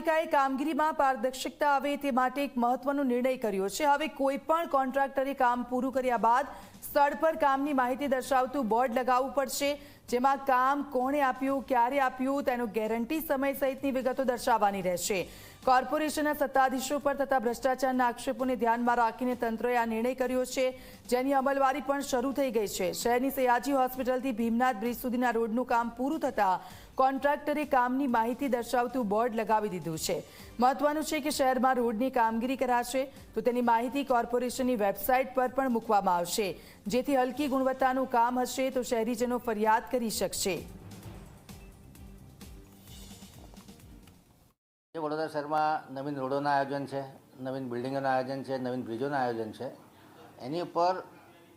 મહાનગરપાલિકાએ કામગીરીમાં પારદર્શકતા આવે તે માટે એક મહત્વનો નિર્ણય કર્યો છે. હવે કોઈ પણ કોન્ટ્રાક્ટરે કામ પૂરું કર્યા બાદ સ્થળ પર કામની માહિતી દર્શાવતું બોર્ડ લગાવવું પડશે. જેમાં કામ કોણે આપ્યું, ક્યારે આપ્યું, તેનો ગેરંટી સમય સહિતની વિગતો દર્શાવવાની રહેશે. કોર્પોરેશનના સત્તાધીશો પર થતા ભ્રષ્ટાચારના આક્ષેપોને ધ્યાનમાં રાખીને તંત્રએ આ નિર્ણય કર્યો છે. જેની અમલવારી પણ શરૂ થઈ ગઈ છે. શહેરની સયાજી હોસ્પિટલથી ભીમનાથ બ્રિજ સુધીના રોડનું કામ પૂરું થતાં કોન્ટ્રાક્ટરે કામની માહિતી દર્શાવતું બોર્ડ લગાવી દીધું છે. મહત્વનું છે કે શહેરમાં રોડની કામગીરી કરાશે, તો તેની માહિતી કોર્પોરેશનની વેબસાઇટ પર પણ મૂકવામાં આવશે. જેથી હલકી ગુણવત્તાનું કામ હશે, તો શહેરીજનો ફરિયાદ કરી શકશે. વડોદરા શહેરમાં નવીન રોડોના આયોજન છે, નવીન બિલ્ડિંગોના આયોજન છે, નવીન બ્રિજોના આયોજન છે, એની ઉપર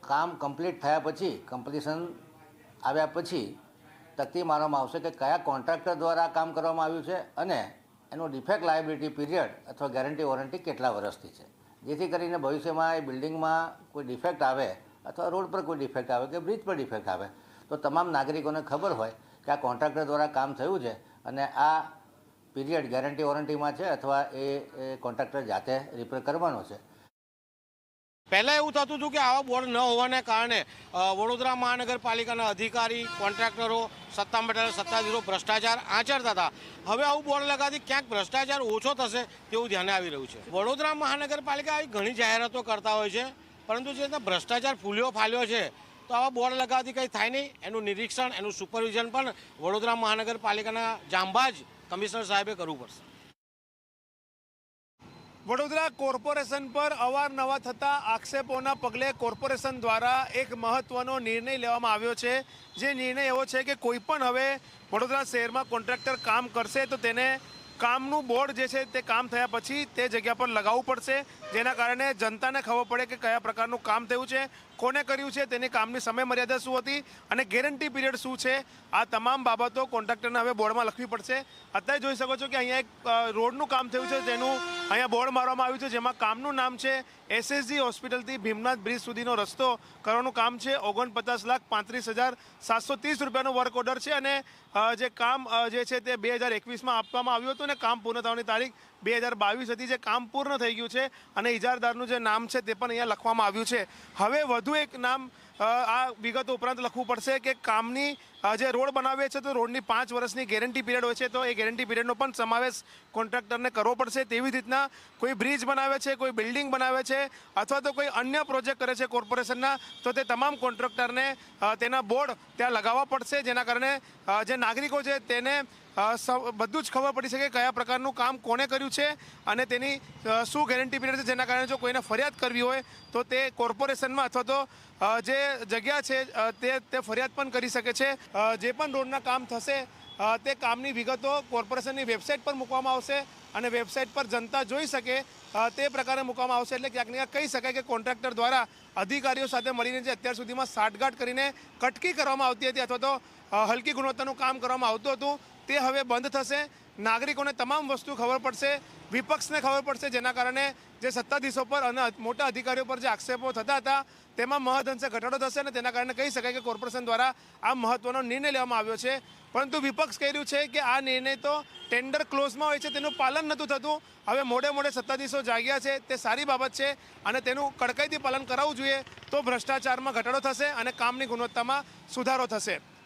કામ કમ્પ્લીટ થયા પછી, કમ્પ્લીશન આવ્યા પછી તકતી મારવામાં આવશે કે કયા કોન્ટ્રાક્ટર દ્વારા કામ કરવામાં આવ્યું છે અને એનો ડિફેક્ટ લાયબિલિટી પીરિયડ અથવા ગેરંટી વોરંટી કેટલા વર્ષથી છે? જેથી કરીને ભવિષ્યમાં એ બિલ્ડિંગમાં કોઈ ડિફેક્ટ આવે અથવા રોડ પર કોઈ ડિફેક્ટ આવે કે બ્રિજ પર ડિફેક્ટ આવે, તો તમામ નાગરિકોને ખબર હોય કે આ કોન્ટ્રાક્ટર દ્વારા કામ થયું છે અને આ પીરિયડ ગેરંટી વોરંટીમાં છે અથવા એ કોન્ટ્રાક્ટર જાતે રિપેર કરવાનો છે. પહેલાં એવું થતું હતું કે આવા બોર્ડ ન હોવાને કારણે વડોદરા મહાનગરપાલિકાના અધિકારી, કોન્ટ્રાક્ટરો સત્તા મેળવેલા સત્તાધીશો ભ્રષ્ટાચાર આચરતા હતા. હવે આવું બોર્ડ લગાવી ક્યાંક ભ્રષ્ટાચાર ઓછો થશે તેવું ધ્યાને આવી રહ્યું છે. વડોદરા મહાનગરપાલિકા આવી ઘણી જાહેરાતો કરતા હોય છે, પરંતુ જે ભ્રષ્ટાચાર ફૂલ્યો ફાલ્યો છે, તો આવા બોર્ડ લગાવતી કંઈ થાય નહીં. એનું નિરીક્ષણ, એનું સુપરવિઝન પણ વડોદરા મહાનગરપાલિકાના જાંબાજ કમિશનર સાહેબે કરવું પડશે. વડોદરા કોર્પોરેશન પર અવારનવાર થતા આક્ષેપોના પગલે કોર્પોરેશન દ્વારા એક મહત્વનો નિર્ણય લેવામાં આવ્યો છે. જે નિર્ણય એવો છે કે કોઈ પણ હવે વડોદરા શહેરમાં કોન્ટ્રાક્ટર કામ કરશે તો તેને કામનું બોર્ડ જે છે તે કામ થયા પછી તે જગ્યા પર લગાવવું પડશે. જેના કારણે જનતાને ખબર પડે કે કયા પ્રકારનું કામ થયું છે. કોને કર્યું છે, તેની કામની સમય મર્યાદા શું હતી અને ગેરંટી પીરિયડ શું છે, આ તમામ બાબતો કોન્ટ્રાક્ટરને હવે બોર્ડમાં લખવી પડશે. અત્યારે જોઈ શકો છો કે અહીંયા એક રોડનું કામ થયું છે, તેનું અહીંયા બોર્ડ મારવામાં આવ્યું છે, જેમાં કામનું નામ છે એસએસજી હોસ્પિટલથી ભીમનાથ બ્રિજ સુધીનો રસ્તો કરવાનું કામ છે, ઓગણપચાસ લાખ પાંત્રીસ હજાર સાતસો ત્રીસ રૂપિયાનો વર્ક ઓર્ડર છે અને જે કામ જે છે તે બે હજાર એકવીસમાં આપવામાં આવ્યું હતું અને કામ પૂર્ણ થવાની તારીખ બે હજાર બાવીસ હતી, જે કામ પૂર્ણ થઈ ગયું છે અને ઇજારદારનું જે નામ છે તે પણ અહીંયા લખવામાં આવ્યું છે. હવે વધુ એક નામ આ વિગતો ઉપરાંત લખવું પડશે કે કામની જે રોડ બનાવે છે તો રોડની પાંચ વર્ષની ગેરંટી પીરિયડ હોય છે, તો એ ગેરંટી પીરિયડનો પણ સમાવેશ કોન્ટ્રાક્ટરને કરવો પડશે. તેવી રીતના કોઈ બ્રિજ બનાવે છે, કોઈ બિલ્ડિંગ બનાવે છે, અથવા તો કોઈ અન્ય પ્રોજેક્ટ કરે છે કોર્પોરેશનના, તો તે તમામ કોન્ટ્રાક્ટરને તેના બોર્ડ ત્યાં લગાવવા પડશે, જેના કારણે જે નાગરિકો છે તેને બધું જ ખબર પડી શકે કયા પ્રકારનું કામ કોણે કર્યું છે અને તેની શું ગેરંટી પીરિયડ છે? જેના કારણે જો કોઈને ફરિયાદ કરવી હોય, તો તે કોર્પોરેશનમાં અથવા તો જે જગ્યા છે તે તે ફરિયાદ પણ કરી શકે છે. જે પણ રોડના કામ થશે તે કામની વિગતો કોર્પોરેશનની વેબસાઇટ પર મૂકવામાં આવશે અને વેબસાઇટ પર જનતા જોઈ શકે તે પ્રકારે મૂકવામાં આવશે. એટલે ક્યાંક ને ક્યાંક કહી શકાય કે કોન્ટ્રાક્ટર દ્વારા અધિકારીઓ સાથે મળીને જે અત્યાર સુધીમાં સાટગાંઠ કરીને કટકી કરવામાં આવતી હતી અથવા તો હલકી ગુણવત્તાનું કામ કરવામાં આવતું હતું. તે હવે બંધ થશે. નાગરિકોને તમામ વસ્તુ ખબર પડશે. વિપક્ષને ખબર પડશે, જેના કારણે જે સત્તાધીશો પર અને મોટા અધિકારીઓ પર જે આક્ષેપો થતા હતા, તેમાં મહદઅંશે ઘટાડો થશે અને તેના કારણે કહી શકાય કે કોર્પોરેશન દ્વારા આ મહત્વનો નિર્ણય લેવામાં આવ્યો છે. પરંતુ વિપક્ષ કહી રહ્યું છે કે આ નિર્ણય તો ટેન્ડર ક્લોઝમાં હોય છે, તેનું પાલન નહોતું થતું. હવે મોડે મોડે સત્તાધીશો જાગ્યા છે, તે સારી બાબત છે અને તેનું કડકાઈથી પાલન કરાવવું જોઈએ તો ભ્રષ્ટાચારમાં ઘટાડો થશે અને કામની ગુણવત્તામાં સુધારો થશે.